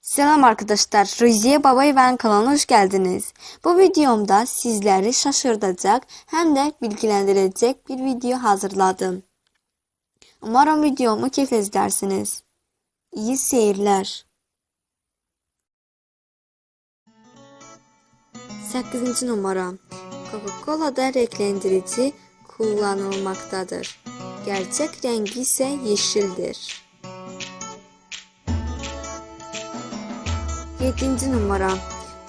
Selam arkadaşlar, Ruziye Baba İvan kanalına hoş geldiniz. Bu videomda sizleri şaşırtacak hem de bilgilendirecek bir video hazırladım. Umarım videomu keyifle izlersiniz. İyi seyirler. 8. numara Coca-Cola'da renklendirici kullanılmaktadır. Gerçek rengi ise yeşildir. 7. numara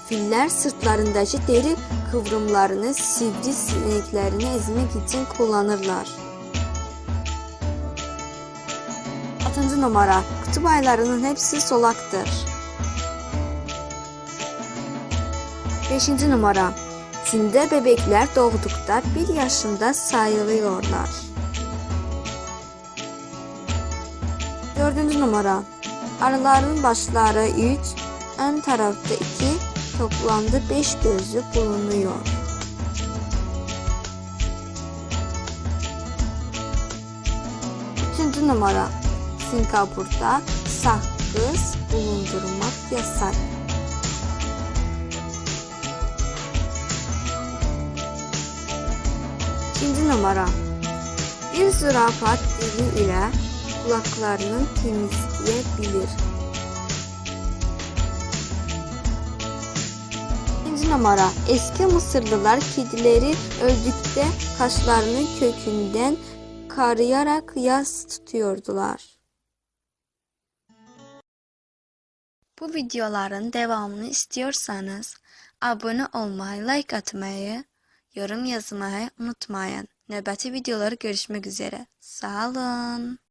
Filler sırtlarındaki deri kıvrımlarını sivri sineklerini ezmek için kullanırlar. 6. numara Kutup aylarının hepsi solaktır. 5. numara Çin'de bebekler doğdukta bir yaşında sayılıyorlar. 4. numara Arıların başları 3, ön tarafta 2, toplamda 5 gözü bulunuyor. Üçüncü numara Singapur'da sakız bulundurmak yasak. İkinci numara Bir zürafa dili ile kulaklarını temizleyebilir. Numara Eski Mısırlılar kedileri öldükte kaşlarını kökünden karayarak yas tutuyordular. Bu videoların devamını istiyorsanız abone olmayı, like atmayı, yorum yazmayı unutmayın. Növbəti videoları görüşmek üzere. Sağ olun.